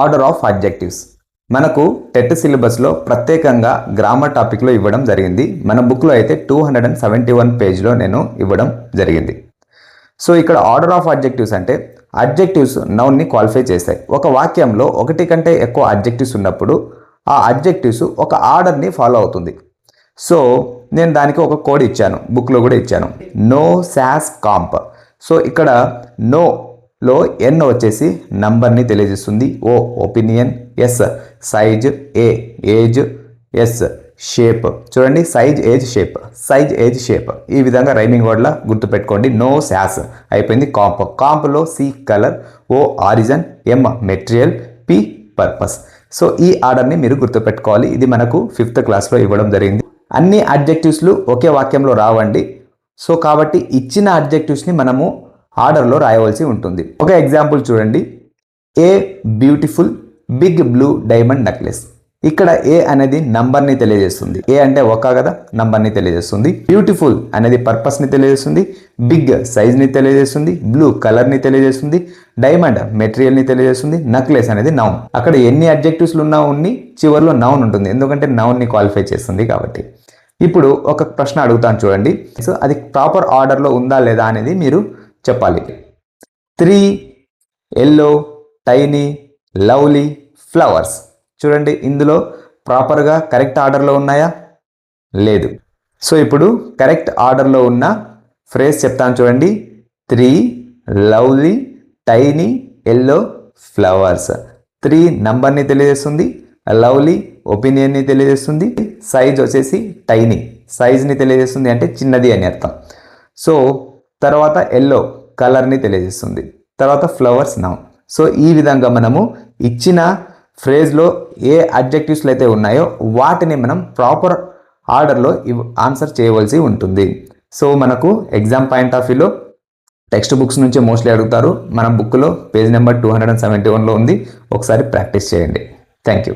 Order of adjectives మనకు TET సిలబస్లో ప్రత్యేకంగా గ్రామర్ టాపిక్లో ఇవ్వడం జరిగింది. మన బుక్లో అయితే two hundred and seventy one పేజ్లో నేను ఇవ్వడం జరిగింది. సో ఇక్కడ ఆర్డర్ ఆఫ్ అడ్జెక్టివ్స్ అంటే అడ్జెక్టివ్స్ నౌన్ని క్వాలిఫై చేస్తాయి. ఒక వాక్యంలో ఒకటి కంటే ఎక్కువ అడ్జెక్టివ్స్ ఉన్నప్పుడు ఆ అడ్జెక్టివ్స్ ఒక ఆర్డర్ని ఫాలో అవుతుంది. సో నేను దానికి ఒక కోడ్ ఇచ్చాను. బుక్లో కూడా ఇచ్చాను. నో శాస్ కాంప్ సో ఇక్కడ నో లో ఎన్ వచ్చేసి నంబర్ని తెలియజేస్తుంది. O opinion S size A age S shape చూడండి size age shape size age shape ఈ విధంగా రైమింగ్ వర్డ్లా గుర్తుపెట్టుకోండి. నో శాస్ అయిపోయింది కాంప్ కాంప్లో C colour O origin M material P purpose so ఈ ఆర్డర్ని మీరు గుర్తుపెట్టుకోవాలి. ఇది మనకు ఫిఫ్త్ క్లాస్లో ఇవ్వడం జరిగింది. అన్ని అడ్జెక్టివ్స్లు ఒకే వాక్యంలో రావండి. సో కాబట్టి ఇచ్చిన అడ్జెక్టివ్స్ని మనము ఆర్డర్లో రాయవలసి ఉంటుంది. ఒక ఎగ్జాంపుల్ చూడండి. A beautiful big blue diamond necklace ఇక్కడ ఏ అనేది నంబర్ని తెలియజేస్తుంది. ఏ అంటే ఒక కదా? నంబర్ని తెలియజేస్తుంది. బ్యూటిఫుల్ అనేది పర్పస్ని తెలియజేస్తుంది. బిగ్ సైజ్ని తెలియజేస్తుంది. బ్లూ కలర్ని తెలియజేస్తుంది. డైమండ్ మెటీరియల్ని తెలియజేస్తుంది. నక్లెస్ అనేది నౌన్ అక్కడ ఎన్ని అబ్జెక్టివ్స్లు ఉన్నా ఉన్ని చివరిలో నౌన్ ఉంటుంది. ఎందుకంటే నౌన్ని క్వాలిఫై చేస్తుంది కాబట్టి. ఇప్పుడు ఒక ప్రశ్న అడుగుతాను చూడండి. సో అది ప్రాపర్ ఆర్డర్లో ఉందా లేదా అనేది మీరు చెప్పాలి. Three yellow tiny lovely flowers. చూడండి ఇందులో ప్రాపర్గా కరెక్ట్ ఆర్డర్లో ఉన్నాయా? లేదు. సో ఇప్పుడు కరెక్ట్ ఆర్డర్లో ఉన్న ఫ్రేజ్ చెప్తాను చూడండి. Three lovely tiny yellow flowers. Three నంబర్ని తెలియజేస్తుంది లవ్లీ ఒపీనియన్ని తెలియజేస్తుంది సైజ్ వచ్చేసి టైనీ. సైజ్ని తెలియజేస్తుంది అంటే చిన్నది అని అర్థం. సో తర్వాత ఎల్లో కలర్ని తెలియజేస్తుంది. తర్వాత ఫ్లవర్స్ నౌన్ సో ఈ విధంగా మనము ఇచ్చిన ఫ్రేజ్లో ఏ అడ్జెక్టివ్స్లు అయితే ఉన్నాయో వాటిని మనం ప్రాపర్ ఆర్డర్లో ఆన్సర్ చేయవలసి ఉంటుంది. సో మనకు ఎగ్జామ్ పాయింట్ ఆఫ్ వ్యూలో టెక్స్ట్ బుక్స్ నుంచి మోస్ట్లీ అడుగుతారు. మన బుక్లో page number two hundred and seventy వన్లో ఉంది. ఒకసారి ప్రాక్టీస్ చేయండి. Thank you